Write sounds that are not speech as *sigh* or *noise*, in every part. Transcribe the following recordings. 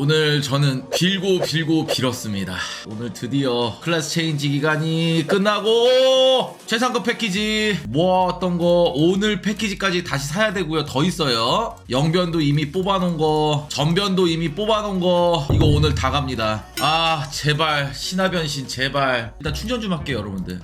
오늘 저는 빌고 빌고 빌었습니다. 오늘 드디어 클래스 체인지 기간이 끝나고 최상급 패키지 모았던 거 오늘 패키지까지 다시 사야 되고요. 더 있어요. 영변도 이미 뽑아놓은 거, 전변도 이미 뽑아놓은 거 이거 오늘 다 갑니다. 아 제발 신화 변신 제발 일단 충전 좀 할게요 여러분들.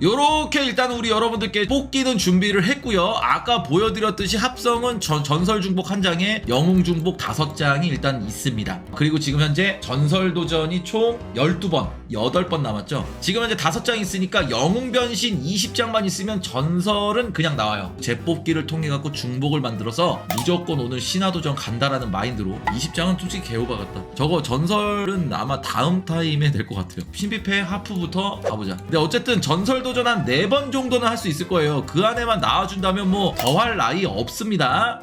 요렇게 일단 우리 여러분들께 뽑기는 준비를 했고요. 아까 보여드렸듯이 합성은 전, 전설 중복 한 장에 영웅 중복 다섯 장이 일단 있습니다. 그리고 지금 현재 전설 도전이 총 12번, 8번 남았죠. 지금 현재 다섯 장 있으니까 영웅 변신 20장만 있으면 전설은 그냥 나와요. 재뽑기를 통해 갖고 중복을 만들어서 무조건 오늘 신화 도전 간다라는 마인드로 20장은 솔직히 개오바 같다. 저거 전설은 아마 다음 타임에 될 것 같아요. 신비패 하프부터 가보자. 근데 어쨌든 전설 도전 한 4번 정도는 할 수 있을 거예요. 그 안에만 나와준다면 뭐 더할 나위 없습니다.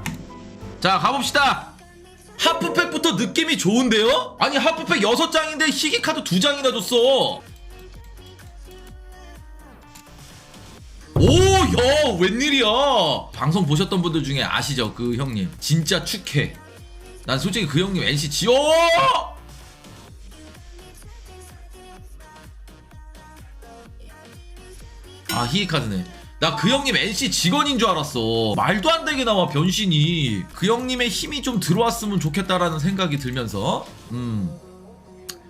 자, 가봅시다. 하프팩부터 느낌이 좋은데요? 아니, 하프팩 6장인데 희귀카드 2장이나 줬어. 오, 야, 웬일이야. 방송 보셨던 분들 중에 아시죠? 그 형님. 진짜 축해. 난 솔직히 그 형님 NC 지어! 아 희귀카드네. 나 그 형님 NC 직원인 줄 알았어. 말도 안 되게 나와 변신이. 그 형님의 힘이 좀 들어왔으면 좋겠다라는 생각이 들면서. 음.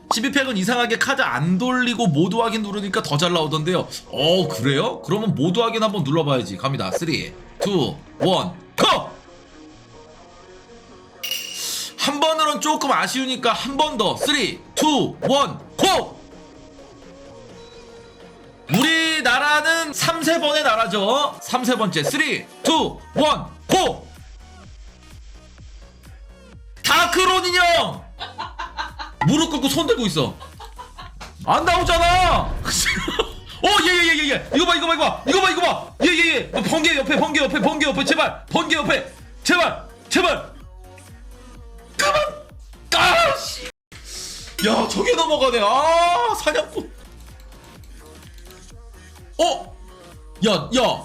12팩은 이상하게 카드 안 돌리고 모두 확인 누르니까 더 잘 나오던데요. 어 그래요? 그러면 모두 확인 한번 눌러봐야지. 갑니다. 3 2 1 고! 한 번으로는 조금 아쉬우니까 한 번 더. 3 2 1 고! 우리나라는 3, 세번의 나라죠. 3, 세 번째. 3, 2, 1, 고! 다크론 인형! 무릎 꿇고 손 들고 있어. 안 나오잖아! *laughs* 어, 예, 예, 예, 예, 예. 이거 봐, 이거 봐, 이거 봐. 이거 봐, 이거 봐. 예, 예, 예. 번개 옆에, 번개 옆에, 번개 옆에. 제발. 번개 옆에. 제발. 제발. 그만! 아, 씨. 야, 저게 넘어가네. 아, 사냥꾼. 어? 야, 야.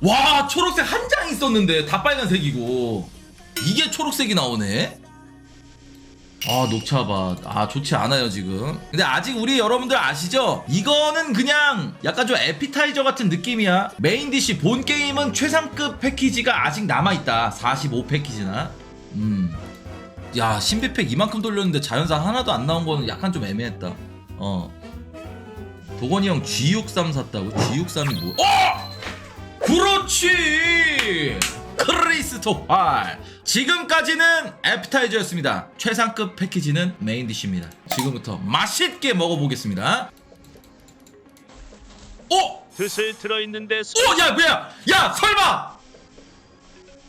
와, 초록색 한 장 있었는데 다 빨간색이고. 이게 초록색이 나오네. 아, 녹차밭. 아, 좋지 않아요, 지금. 근데 아직 우리 여러분들 아시죠? 이거는 그냥 약간 좀 에피타이저 같은 느낌이야. 메인 디시 본 게임은 최상급 패키지가 아직 남아있다. 45 패키지나. 음. 야, 신비팩 이만큼 돌렸는데 자연사 하나도 안 나온 거는 약간 좀 애매했다. 어. 도건이 형 G63 샀다고? G63이 뭐? 어! 그렇지! 크리스토 활! 지금까지는 애프타이저였습니다. 최상급 패키지는 메인 디쉬입니다. 지금부터 맛있게 먹어보겠습니다. 어? 드슬 들어있는데 소... 오, 야, 뭐야? 야, 설마!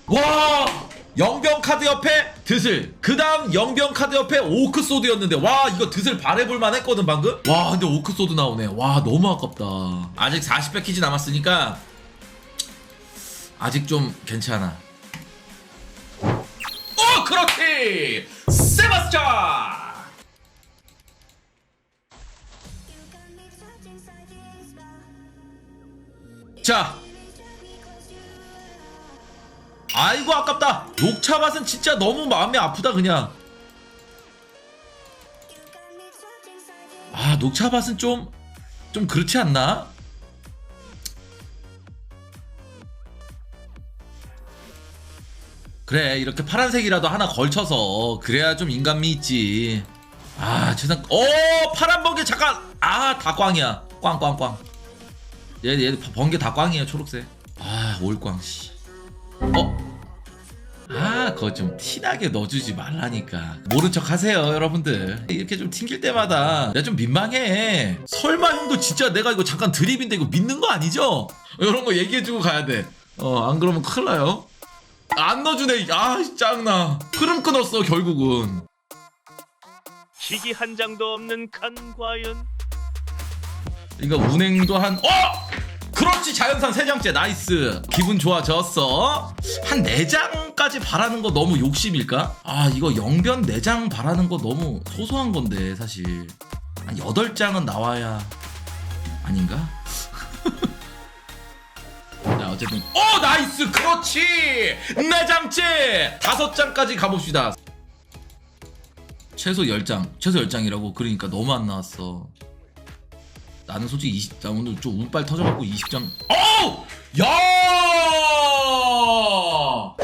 와! 영병 카드 옆에 드슬. 그 다음 영병 카드 옆에 오크 소드였는데, 와, 이거 드슬 바래볼만 했거든, 방금? 와, 근데 오크 소드 나오네. 와, 너무 아깝다. 아직 40 패키지 남았으니까, 아직 좀 괜찮아. 어, 그렇지! 세바스찬! 자, 아이고 아깝다. 녹차밭은 진짜 너무 마음이 아프다 그냥. 아 녹차밭은 좀좀 그렇지 않나? 그래 이렇게 파란색이라도 하나 걸쳐서 그래야 좀 인간미 있지. 아 세상 어 파란 번개 잠깐! 아 다 꽝이야. 꽝꽝꽝. 얘 얘 번개 다 꽝이에요 초록색. 아 올꽝 씨. 어? 아, 그거 좀 티나게 넣어주지 말라니까. 모른 척 하세요, 여러분들. 이렇게 좀 튕길 때마다 내가 좀 민망해. 설마 형도 진짜 내가 이거 잠깐 드립인데 이거 믿는 거 아니죠? 이런 거 얘기해주고 가야 돼. 어, 안 그러면 큰일 나요. 안 넣어주네. 아, 짱나. 흐름 끊었어, 결국은. 희귀 한 장도 없는 칸 과연 이거 운행도 한, 어! 그렇지 자연산 세장째. 나이스. 기분 좋아졌어. 한 4장까지 바라는 거 너무 욕심일까? 아 이거 영변 4장 바라는 거 너무 소소한 건데 사실. 한 8장은 나와야 아닌가? *laughs* 자 어쨌든. 오 나이스! 그렇지! 네 장째! 다섯 장까지 가봅시다. 최소 10장. 최소 10장이라고 그러니까 너무 안 나왔어 나는 솔직히 20장 오늘 좀 운빨 터져갖고 20장 어우! 야!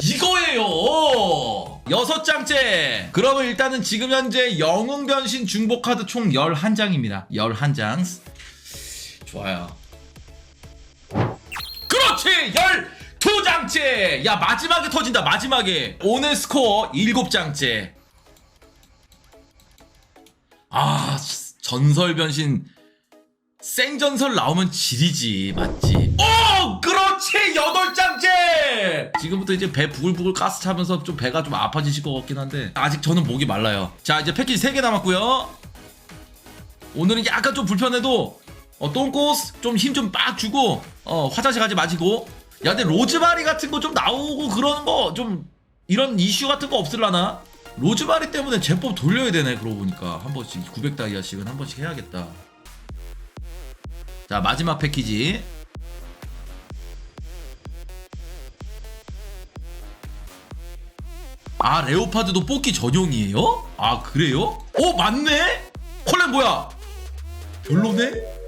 이거예요! 여섯 장째! 그러면 일단은 지금 현재 영웅 변신 중복 카드 총 11장입니다. 11장. 좋아요. 그렇지! 12장째! 야 마지막에 터진다 마지막에. 오늘 스코어 7장째. 아 전설 변신 생전설 나오면 지리지 맞지 오! 그렇지! 8장째! 지금부터 이제 배 부글부글 가스 차면서 좀 배가 좀 아파지실 것 같긴 한데 아직 저는 목이 말라요 자 이제 패키지 3개 남았고요 오늘은 약간 좀 불편해도 어, 똥꼬스 좀 힘 좀 빡 주고 어, 화장실 가지 마시고 야 근데 로즈마리 같은 거 좀 나오고 그러는 거좀 이런 이슈 같은 거 없을라나? 로즈마리 때문에 제법 돌려야 되네 그러고 보니까 한 번씩 900 다이아씩은 한 번씩 해야겠다 자 마지막 패키지 아 레오파드도 뽑기 전용이에요? 아 그래요? 어 맞네? 콜렌 뭐야? 별로네?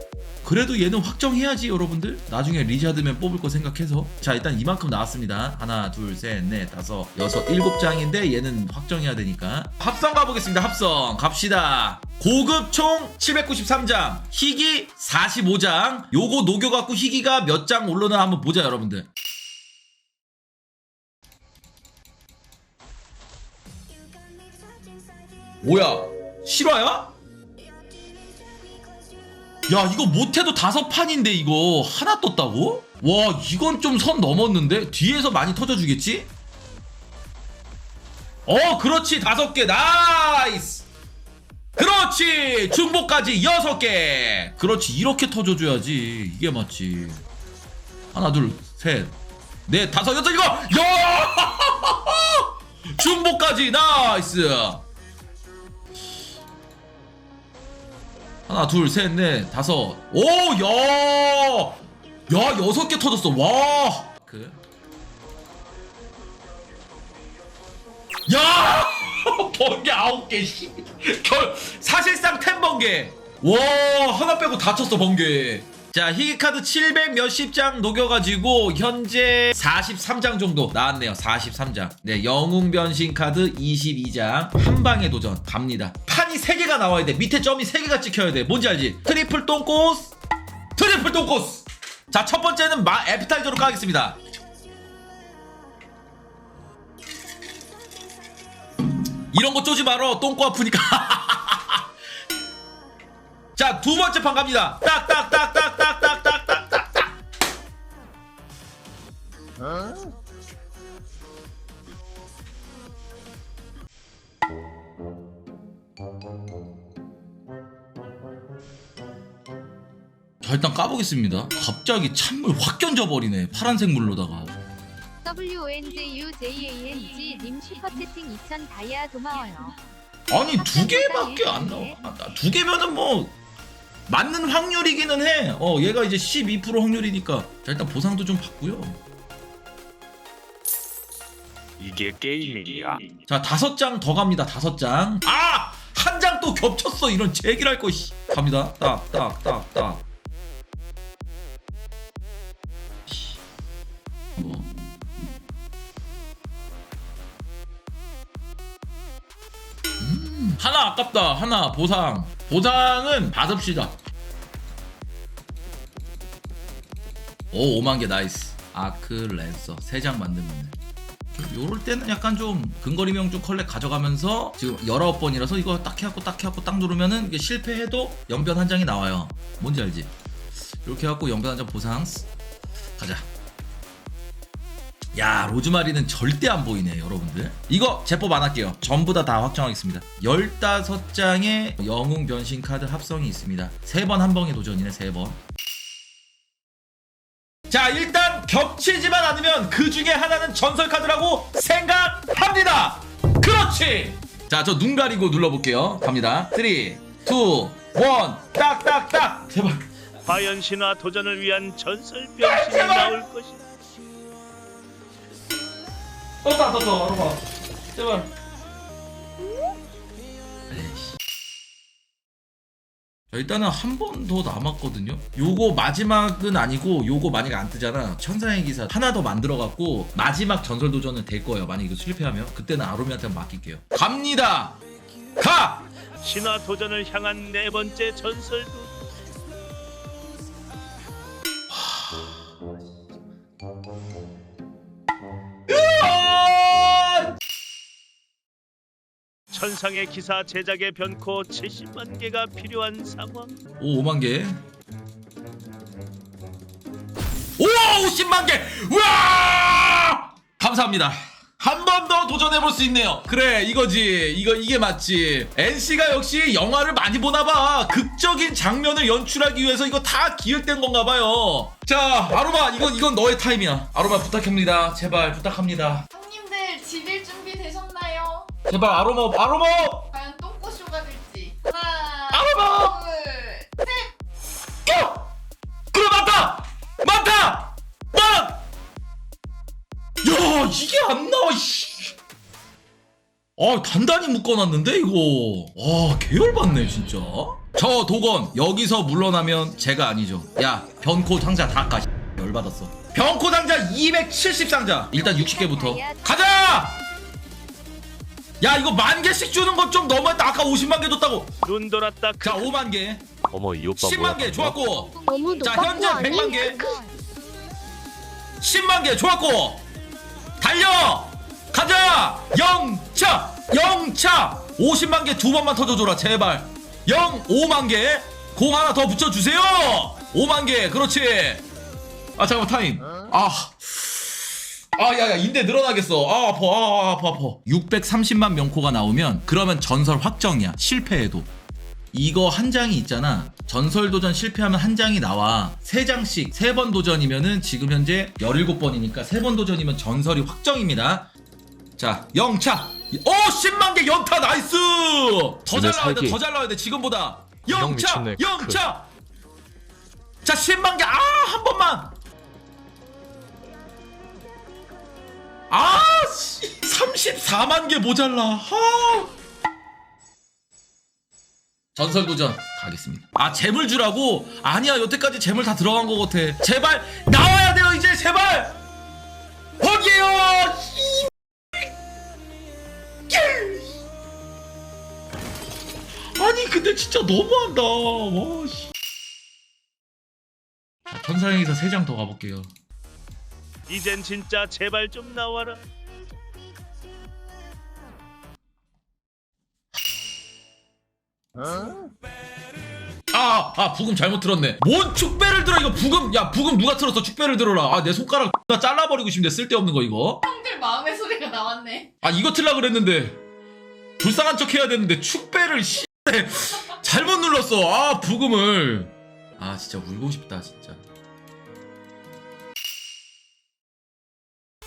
그래도 얘는 확정해야지 여러분들. 나중에 리자드맨 뽑을 거 생각해서. 자 일단 이만큼 나왔습니다. 하나 둘 셋 넷 다섯 여섯 일곱 장인데 얘는 확정해야 되니까. 합성 가보겠습니다 합성. 갑시다. 고급 총 793장. 희귀 45장. 요거 녹여갖고 희귀가 몇 장 올라나 한번 보자 여러분들. 뭐야? 실화야? 야 이거 못해도 다섯 판인데 이거 하나 떴다고? 와 이건 좀 선 넘었는데? 뒤에서 많이 터져주겠지? 어 그렇지. 다섯 개. 나이스. 그렇지. 중복까지 여섯 개. 그렇지. 이렇게 터져줘야지. 이게 맞지. 하나 둘셋넷 다섯 여섯 일곱. 야! *laughs* 중복까지. 나이스 하나 둘 셋 넷 다섯 오야야 여섯 개 터졌어 와 그 야! *laughs* 번개 아홉 개, 씨. 결, 사실상 텐 번개. 와, 하나 빼고 다 쳤어, 번개. 자, 희귀카드 700 몇십 장 녹여가지고, 현재 43장 정도 나왔네요. 43장. 네, 영웅 변신 카드 22장. 한 방에 도전. 갑니다. 판이 3개가 나와야 돼. 밑에 점이 3개가 찍혀야 돼. 뭔지 알지? 트리플 똥꼬스, 트리플 똥꼬스. 자, 첫 번째는 마, 에피탈저로 까겠습니다. 이런 거 쪼지 말어 똥꼬 아프니까 *laughs* 자 두 번째 판 갑니다 딱딱 딱 딱 딱 딱 딱 딱 딱 자 일단 까보겠습니다 갑자기 찬물 확 견져버리네 파란색 물로다가 WONJUJANG 님 슈퍼채팅 2000 다이아 고마워요. 아니 두 개밖에 안 나와. 아, 나두 개면은 뭐 맞는 확률이기는 해. 어 얘가 이제 12% 확률이니까. 자 일단 보상도 좀 받고요. 이게 게임이야. 자 다섯 장 더 갑니다. 다섯 장. 아 한 장 또 겹쳤어. 이런 제기랄 거. 씨. 갑니다. 딱 딱 딱 딱. 씨. 뭐. 음, 하나 아깝다. 하나 보상. 보상은 받읍시다. 오 5만 개 나이스. 아크 랜서 3장 만들면 요럴 때는 약간 좀 근거리명 좀 컬렉 가져가면서 지금 19번이라서 이거 딱 해갖고 딱 해갖고 딱 누르면은 이게 실패해도 연변 한 장이 나와요 뭔지 알지? 이렇게 해갖고 연변 한 장 보상 쓰- 가자 야 로즈마리는 절대 안 보이네 여러분들. 이거 제법 안 할게요. 전부 다 다 확정하겠습니다. 15장의 영웅 변신 카드 합성이 있습니다. 3번 한 방에 도전이네 3번. 자 일단 겹치지만 않으면 그 중에 하나는 전설 카드라고 생각합니다. 그렇지! 자 저 눈 가리고 눌러볼게요. 갑니다. 3 2 1 딱딱딱! 제발. 과연 신화 도전을 위한 전설 변신이! 나올 것이. 떴다 떴다 아로마 제발. 자, 일단은 한 번 더 남았거든요. 요거 마지막은 아니고 요거 만약에 안 뜨잖아. 천상의 기사 하나 더 만들어 갖고 마지막 전설 도전은 될 거예요. 만약 이거 실패하면 그때는 아로미한테 맡길게요. 갑니다. 가. 신화 도전을 향한 네 번째 전설도 천상의 기사 제작의 변코 70만 개가 필요한 상황. 오 5만 개. 오 50만 개. 우와! 감사합니다. 한 번 더 도전해 볼 수 있네요. 그래 이거지. 이거 이게 맞지. NC가 역시 영화를 많이 보나 봐. 극적인 장면을 연출하기 위해서 이거 다 기획된 건가 봐요. 자, 아로마 이건 이건 너의 타임이야. 아로마 부탁합니다. 제발 부탁합니다. 제발 아로마 아로마 과연 똥꼬쇼가 될지 하나 아로마 둘셋 껴! 그래 맞다! 맞다! 맞! 야 이게 안 나와 씨. 아 단단히 묶어놨는데 이거 와 계열받네 진짜 저 도건 여기서 물러나면 제가 아니죠 야 변코 상자 다 까 열받았어 변코 상자 270 상자 일단 60개부터 가자! 야 이거 만 개씩 주는 것좀 너무했다. 아까 50만 개 줬다고. 눈 돌았다. 그자 5만 개. 어머 이 오빠 10만 개 좋았고. 너무 자 현재 100만 개. 10만 개 좋았고. 달려! 가자! 영차! 영차! 50만 개 두 번만 터져줘라 제발. 영 5만 개공 하나 더 붙여주세요. 5만 개 그렇지. 아 잠깐만 타임. 아 아, 야, 야, 인대 늘어나겠어. 아, 아파, 아, 아파, 아파. 630만 명코가 나오면, 그러면 전설 확정이야. 실패해도. 이거 한 장이 있잖아. 전설 도전 실패하면 한 장이 나와. 세 장씩, 세 번 도전이면은 지금 현재 17번이니까 세 번 도전이면 전설이 확정입니다. 자, 영차. 오, 10만 개 연타 나이스! 더 잘 나와야 돼. 더 잘 나와야 돼, 지금보다. 형 영차! 영차! 자, 10만 개, 아, 한 번만! 아, 씨. 34만 개 모자라. 아. 전설 도전 가겠습니다. 아 재물 주라고? 아니야 여태까지 재물 다 들어간 거 같아. 제발 나와야 돼요 이제 제발. 거기에요. 이- 아니 근데 진짜 너무한다. 와 씨. 자, 천사행에서 세장더 가볼게요. 이젠 진짜 제발 좀 나와라. 아, 아, 부금 잘못 들었네. 뭔 축배를 들어, 이거 부금, 야, 부금 누가 틀었어? 축배를 들어라. 아, 내 손가락 나 잘라버리고 싶네, 쓸데없는 거, 이거. 형들 마음의 소리가 나왔네 아, 이거 틀라 그랬는데. 불쌍한 척 해야 되는데, 축배를, 씨. 잘못 눌렀어. 아, 부금을. 아, 진짜 울고 싶다, 진짜.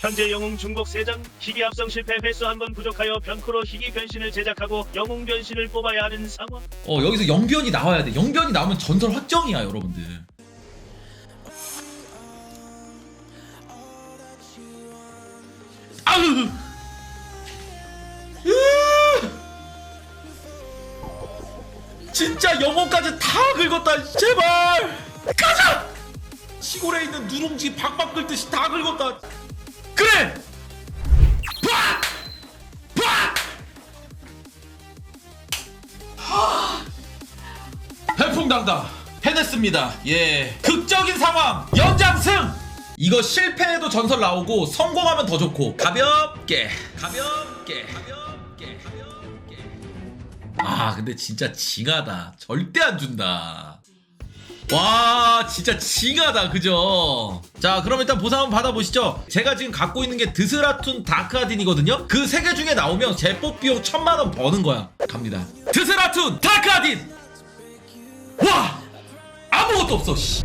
현재 영웅 중복 3장 희귀 합성 실패 횟수 한 번 부족하여 변코로 희귀 변신을 제작하고 영웅 변신을 뽑아야 하는 상황. 어, 여기서 영변이 나와야 돼. 영변이 나오면 전설 확정이야, 여러분들. 으! 진짜 영혼까지 다 긁었다, 제발! 가자! 시골에 있는 누룽지 박박 긁듯이 다 긁었다. 그래! 팍! 팍! 해풍당당 해냈습니다. 예. 극적인 상황 연장승. 이거 실패해도 전설 나오고 성공하면 더 좋고 가볍게 가볍게 가볍게 가볍게. 아 근데 진짜 징하다. 절대 안 준다. 와 진짜 징하다 그죠? 자 그럼 일단 보상 한번 받아보시죠. 제가 지금 갖고 있는 게 드스라툰 다크아딘이거든요? 그 세 개 중에 나오면 제 뽑비용 천만원 버는 거야. 갑니다. 드스라툰 다크아딘! 와! 아무것도 없어 씨.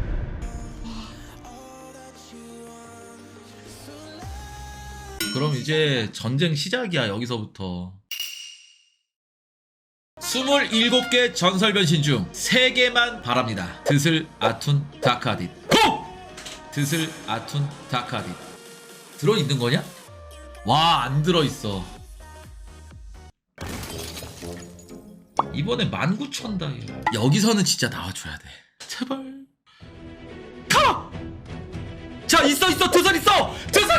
그럼 이제 전쟁 시작이야 여기서부터 27개 전설 변신 중 3개만 바랍니다. 드슬 아툰 다크아딘 고! 드슬 아툰 다크아딘 들어 있는 거냐? 와 안 들어 있어. 이번에 19,000 다이아 여기서는 진짜 나와 줘야 돼. 제발. 가! 자 있어 있어. 두선 있어! 두선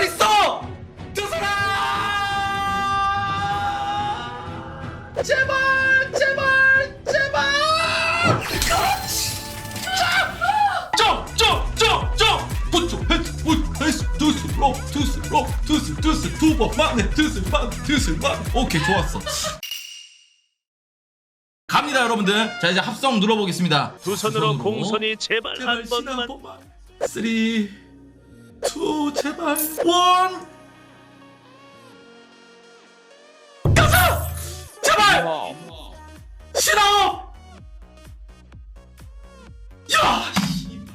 두번 만에 두스 만 두스 만 오케이 좋았어. 갑니다 여러분들. 자 이제 합성 눌러보겠습니다. 두 손으로 공손히 제발 한 번만. 쓰리 투 제발. 원. 가자! 제발! 싫어! 야 씨발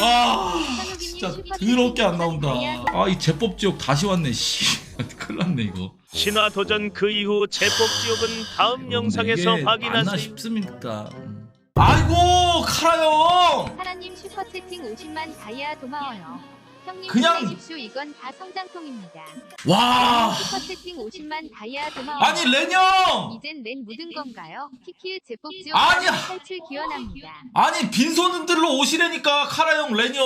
아 진짜 더럽게 안 나온다 아 이 제법 지옥 다시 왔네 씨 *laughs* 큰일 났네 이거 신화 도전 그 이후 제법 지옥은 다음 영상에서 확인하세요. 싶습니까 음. 아이고 카라 형 하나님 슈퍼채팅 50만 다이아 고마워요. 형님 그냥- 힘내십시오. 이건 다 성장통입니다. 와 슈퍼채팅 50만 다이아 고마워요. 아니 렌형 이젠 맨 묻은 건가요? 키키의 제법 지옥 아니야. 탈출 기원합니다. 아니 빈손들로 오시라니까 카라 형 렌형